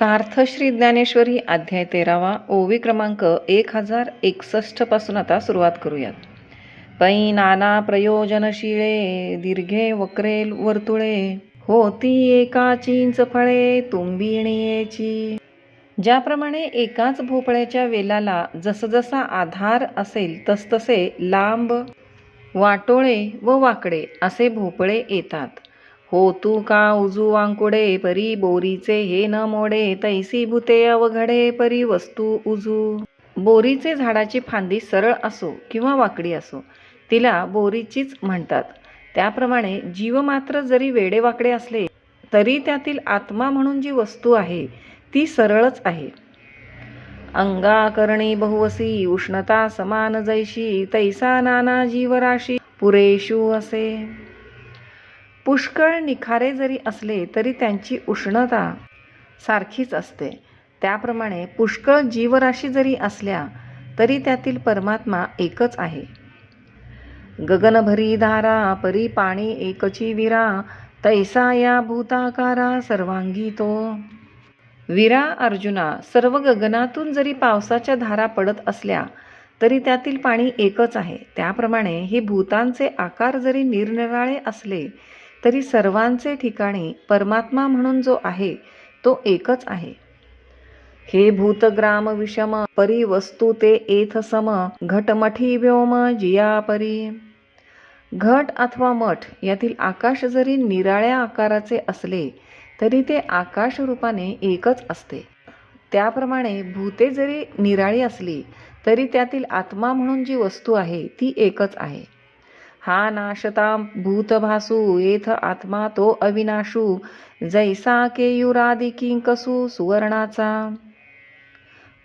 सार्थ श्री ज्ञानेश्वरी अध्याय तेरावा ओवी क्रमांक एक हजार एकसष्टपासून आता सुरुवात करूयात. पै नाना प्रयोजनशिळे दीर्घे वक्रे वर्तुळे होती एका चिंच फळे तुंबिणीची ज्याप्रमाणे एकाच भोपळ्याच्या वेलाला जसजसा आधार असेल तसतसे लांब वाटोळे व वाकडे असे भोपळे येतात. हो तू का उजू वांकुडे परी बोरीचे हे न मोडे तैसी भूते अवघडे परी वस्तू उजू. बोरीचे झाडाची फांदी सरळ असो किंवा वाकडी असो तिला बोरीचीच म्हणतात. त्याप्रमाणे जीव मात्र जरी वेडेवाकडे असले तरी त्यातील आत्मा म्हणून जी वस्तू आहे ती सरळच आहे. अंगाकरणी बहुवसी उष्णता समान जैशी तैसा नाना जीवराशी पुरेशू असे. पुष्कळ निखारे जरी असले तरी त्यांची उष्णता सारखीच असते. त्याप्रमाणे पुष्कळ जीवराशी जरी असल्या तरी त्यातील परमात्मा एकच आहे. गगनभरी धारा परी पाणी एकची विरा तैसा या भूताकारा सर्वांगी तो. विरा अर्जुना सर्व गगनातून जरी पावसाच्या धारा पडत असल्या तरी त्यातील पाणी एकच आहे. त्याप्रमाणे हे भूतांचे आकार जरी निरनिराळे असले तरी सर्वांचे ठिकाणी परमात्मा म्हणून जो आहे तो एकच आहे. हे भूतग्राम विषम परी वस्तू ते एथ सम घटमठी व्योम जिया परी. घट अथवा मठ यातील आकाश जरी निराळ्या आकाराचे असले तरी ते आकाश रूपाने एकच असते. त्याप्रमाणे भूते जरी निराळी असली तरी त्यातील आत्मा म्हणून जी वस्तू आहे ती एकच आहे. हा नाशता भूतभासू येथ आत्मा तो अविनाशू। जैसा केयुरादी किंकसू सुवर्णाचा।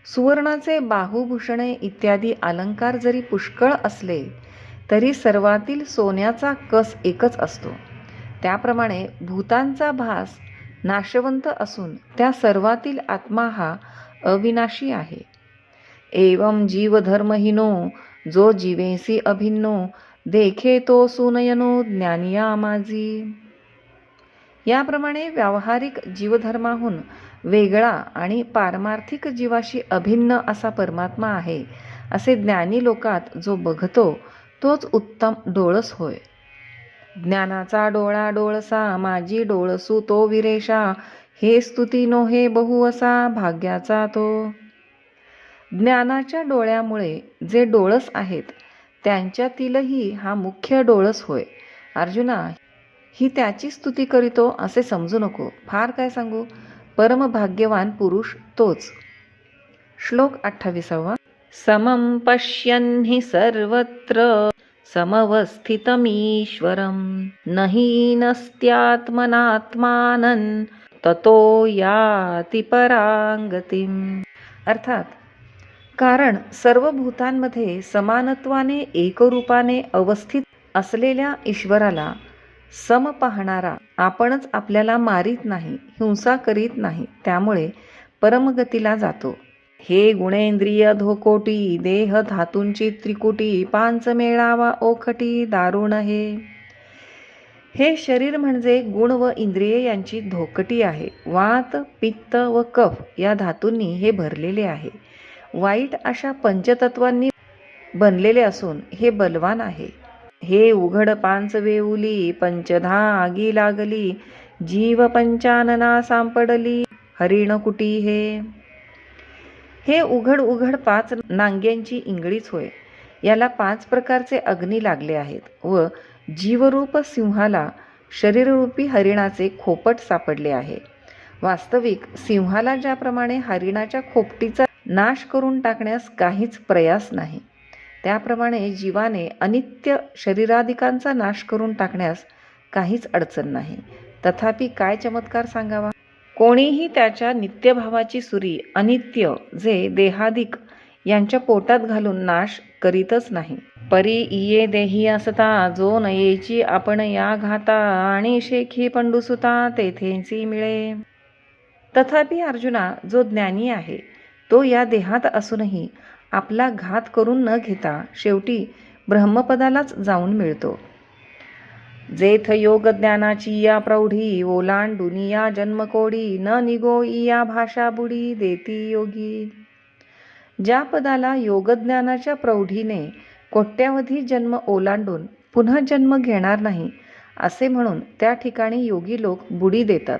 सुवर्णाचे बाहुभूषणे इत्यादी अलंकार जरी पुष्कळ असले तरी सर्वातील सोन्याचा कस एकच असतो. त्याप्रमाणे भूतांचा भास नाशवंत असून त्या सर्वातील आत्मा हा अविनाशी आहे. एवं जीवधर्महीनो जो जीवेसी अभिन्नो देखे तो सुनयनो ज्ञानिया माझी याप्रमाणे व्यावहारिक जीवधर्माहून वेगळा आणि पारमार्थिक जीवाशी अभिन्न असा परमात्मा आहे असे ज्ञानी लोकात जो बघतो तोच उत्तम डोळस होय. ज्ञानाचा डोळा डोळसा माझी डोळसू तो विरेशा हे स्तुती नो हे बहु असा भाग्याचा तो. ज्ञानाच्या डोळ्यामुळे जे डोळस आहेत त्यांच्यातीलही हा मुख्य डोळस होय. अर्जुना ही त्याची स्तुती करीतो असे समजू नको. फार काय सांगू? परमभाग्यवान पुरुष तोच. श्लोक अठ्ठावीसावा. समं पश्यन् हि सर्वत्र समवस्थितमीश्वरं न हीनस्त्यात्मनात्मानं ततो याति परांगतीम अर्थात कारण सर्व भूतांमध्ये समानत्वाने एकरूपाने अवस्थित असलेल्या ईश्वराला सम पाहणारा आपणच आपल्याला मारीत नाही हिंसा करीत नाही त्यामुळे परमगतीला जातो. हे गुणेंद्रिय धोकोटी देह धातूंची त्रिकुटी पांच मेळावा ओखटी दारुण हे. हे शरीर म्हणजे गुण व इंद्रिये यांची धोकटी आहे. वात पित्त व कफ या धातूंनी हे भरलेले आहे. वाईट अशा पंचतत्वांनी बनलेले असून हे बलवान आहे. हे उघड पांच वेऊली पंचधा आगी लागली जीव पंचानना सांपडली हरिणकुटी हे. हे उघड उघड पाच नांग्यांची इंगळीच होय. याला पाच प्रकारचे अग्नी लागले आहेत व जीवरूप सिंहाला शरीररूपी हरिणाचे खोपट सापडले आहे. वास्तविक सिंहाला ज्याप्रमाणे हरिणाच्या खोपटीचा नाश करून टाकण्यास काहीच प्रयास नाही. त्याप्रमाणे जीवाने अनित्य शरीराधिकांचा नाश करून टाकण्यास काहीच अडचण नाही. तथापि काय चमत्कार सांगावा? कोणीही त्याच्या नित्यभावाची सुरी अनित्य जे देहादिक यांच्या पोटात घालून नाश करीतच नाही. परी इये देही असता जो नयेची आपण या घाता आणि शेखी पंडुसुता तेथेची मिळे. तथापि अर्जुना जो ज्ञानी आहे तो या देहात असूनही आपला घात करून न घेता शेवटी ब्रह्मपदालाच जाऊन मिळतो. जेथ योग ज्ञानाची या प्रौढी ओलांडून या जन्मकोडी न निगो या भाषा बुडी देती योगी. ज्या पदाला योगज्ञानाच्या प्रौढीने कोट्यावधी जन्म ओलांडून पुन्हा जन्म घेणार नाही असे म्हणून त्या ठिकाणी योगी लोक बुडी देतात.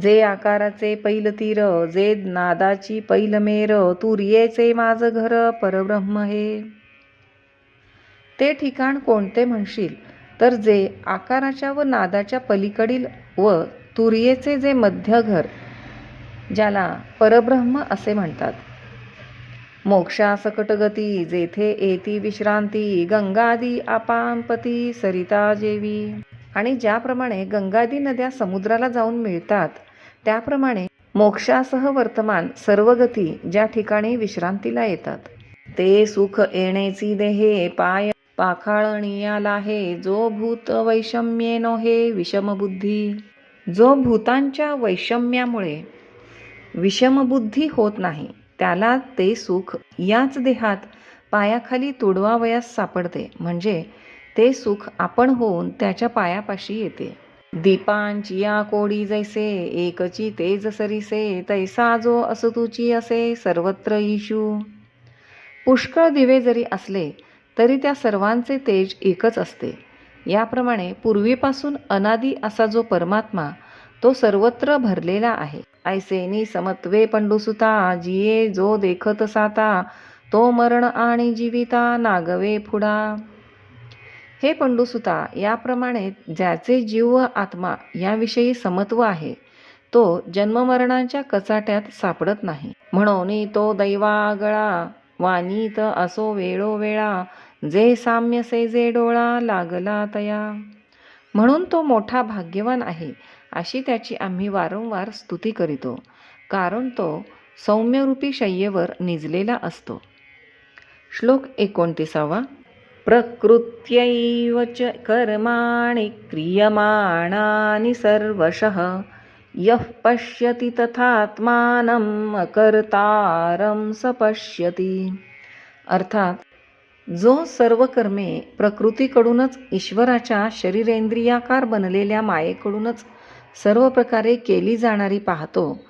जे आकाराचे पैल तीर जे नादाची पैल मेर तुर्येचे माझ घर परब्रह्म हे. ते ठिकाण कोणते म्हणशील? तर जे आकाराच्या व नादाच्या पलीकडील व तुर्येचे जे मध्य घर ज्याला परब्रह्म असे म्हणतात. मोक्षासकटगती जेथे येती विश्रांती गंगादी आपांपती सरिता जेवी. आणि ज्याप्रमाणे गंगादी नद्या समुद्राला जाऊन मिळतात त्याप्रमाणे मोक्षासह वर्तमान सर्व गती ज्या ठिकाणी विश्रांतीला येतात. ते सुख येणेची देहे पाय पाखाळणीयाला हे जो भूत वैषम्येनो हे विषमबुद्धी. जो भूतांच्या वैषम्यामुळे विषमबुद्धी होत नाही त्याला ते सुख याच देहात पायाखाली तुडवावयास सापडते. म्हणजे ते सुख आपण होऊन त्याच्या पायापाशी येते. दीपांची या कोडी जैसे एकची तेज सरीसे तैसा जो असतुची असे सर्वत्र ईशू. पुष्कळ दिवे जरी असले तरी त्या सर्वांचे तेज एकच असते. याप्रमाणे पूर्वीपासून अनादी असा जो परमात्मा तो सर्वत्र भरलेला आहे. ऐसेनी समत्वे पंडुसुता जिये जो देखत साता तो मरण आणि जीविता नागवे फुडा. हे पंडुसुता याप्रमाणे ज्याचे जीव व आत्मा याविषयी समत्व आहे तो जन्ममरणांच्या कचाट्यात सापडत नाही. म्हणून तो दैवागळा वानीत असो वेळोवेळा जे साम्य से जे डोळा लागला तया. म्हणून तो मोठा भाग्यवान आहे अशी त्याची आम्ही वारंवार स्तुती करीतो कारण तो सौम्यरूपी शय्येवर निजलेला असतो. श्लोक एकोणतीसावा. प्रकृत्यैव च कर्माणि क्रियमाणानि सर्वशः। यः पश्यति तथात्मानम् अकर्तारं स पश्यति। अर्थात जो सर्व कर्मे प्रकृतीकडूनच ईश्वराच्या शरीरेंद्रियाकार बनलेल्या मायेकडूनच सर्व प्रकारे केली जाणारी पाहतो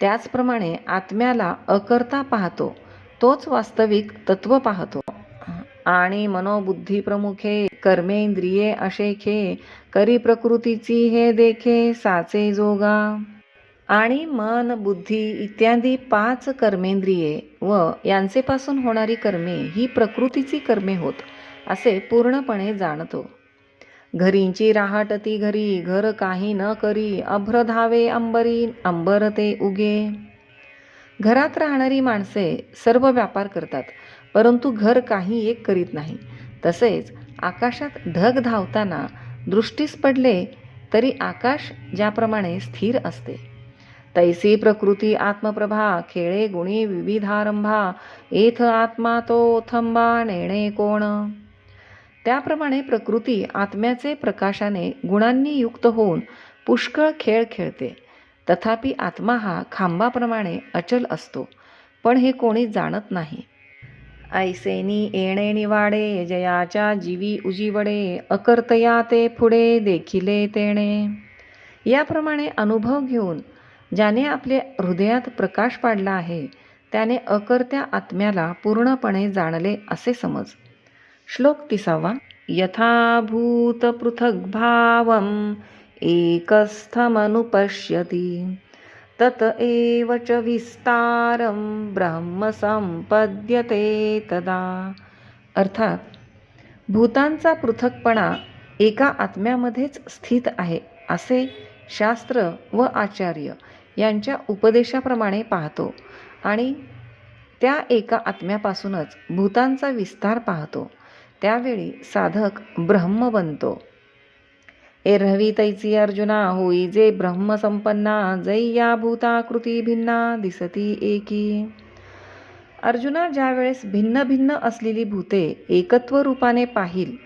त्याचप्रमाणे आत्म्याला अकर्ता पाहतो तोच वास्तविक तत्व पाहतो. आणि मनोबुद्धी प्रमुखे कर्मेंद्रिये अशेखे करी प्रकृतीची हे देखे साचे जोगा. आणि मन बुद्धी इत्यादी पाच कर्मेंद्रिये व यांचेपासून होणारी कर्मे ही प्रकृतीची कर्मे होत असे पूर्णपणे जाणतो. घरींची राहटती घरी घर काही न करी अभ्र धावे अंबरी अंबर ते उगे. घरात राहणारी माणसे सर्व व्यापार करतात परंतु घर काही एक करीत नाही. तसेच आकाशात ढग धावताना दृष्टीस पडले तरी आकाश ज्याप्रमाणे स्थिर असते. तैसी प्रकृती आत्मप्रभा खेळे गुणी विविधारंभा एथ आत्मा तो थंबा नेणे कोण? त्याप्रमाणे प्रकृती आत्म्याचे प्रकाशाने गुणांनी युक्त होऊन पुष्कळ खेळ खेळते. तथापि आत्मा हा खांबाप्रमाणे अचल असतो पण हे कोणी जाणत नाही. ऐसेनी येणे निवाडे जयाच्या जीवी उजीवडे अकर्तया ते पुढे देखिले तेणे। याप्रमाणे अनुभव घेऊन ज्याने आपल्या हृदयात प्रकाश पाडला आहे त्याने अकर्त्या आत्म्याला पूर्णपणे जाणले असे समज। श्लोक तिसावा यथाभूत पृथक एकस्थमनुपश्यती। तत एव च विस्तारं ब्रह्म संपद्यते तदा. अर्थात भूतांचा पृथकपणा एका आत्म्यामध्येच स्थित आहे असे शास्त्र व आचार्य यांच्या उपदेशाप्रमाणे पाहतो आणि त्या एका आत्म्यापासूनच भूतांचा विस्तार पाहतो. त्यावेळी साधक ब्रह्म बनतो. एरहवी तैची अर्जुना होई जे ब्रह्मसंपन्ना जैया भूताकृती भिन्ना दिसती एकी. अर्जुना ज्यावेळेस भिन्न भिन्न असलेली भूते एकत्व रूपाने पाहिल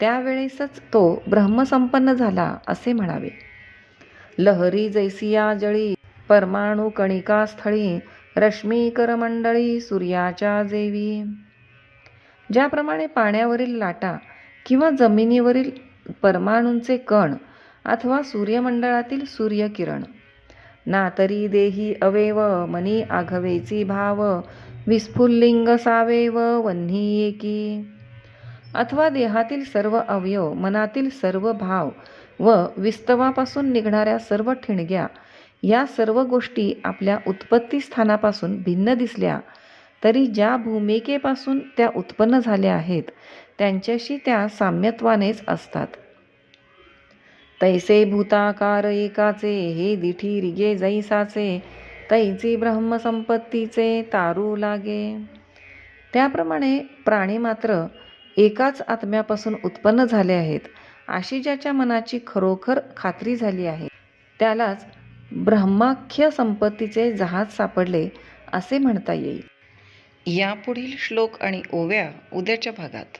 त्यावेळेसच तो ब्रह्मसंपन्न झाला असे म्हणावे. लहरी जैसिया जळी परमाणू कणिका स्थळी रश्मीकरमंडळी सूर्याच्या जेवी. ज्याप्रमाणे पाण्यावरील लाटा किंवा जमिनीवरील परमाणूंचे कण अथवा सूर्यमंडळातील सूर्यकिरण. ना तरी देही अवेव मनी आघवेची भाव विस्फुल्लिंग सावेव वन्ही एकी. अथवा देहातील सर्व अवयव मनातील सर्व भाव व विस्तवापासून निघणाऱ्या सर्व ठिणग्या या सर्व गोष्टी आपल्या उत्पत्तीस्थानापासून भिन्न दिसल्या तरी ज्या भूमिकेपासून त्या उत्पन्न झाल्या आहेत त्यांच्याशी त्या साम्यत्वानेच असतात. तैसे भूताकार एकाचे हे दिठी रिगे जैसाचे तैचे ब्रह्मसंपत्तीचे तारू लागे. त्याप्रमाणे प्राणी मात्र एकाच आत्म्यापासून उत्पन्न झाले आहेत अशी ज्याच्या मनाची खरोखर खात्री झाली आहे त्यालाच ब्रह्माख्य संपत्तीचे जहाज सापडले असे म्हणता येईल. यापुढील श्लोक आणि ओव्या उद्याच्या भागात.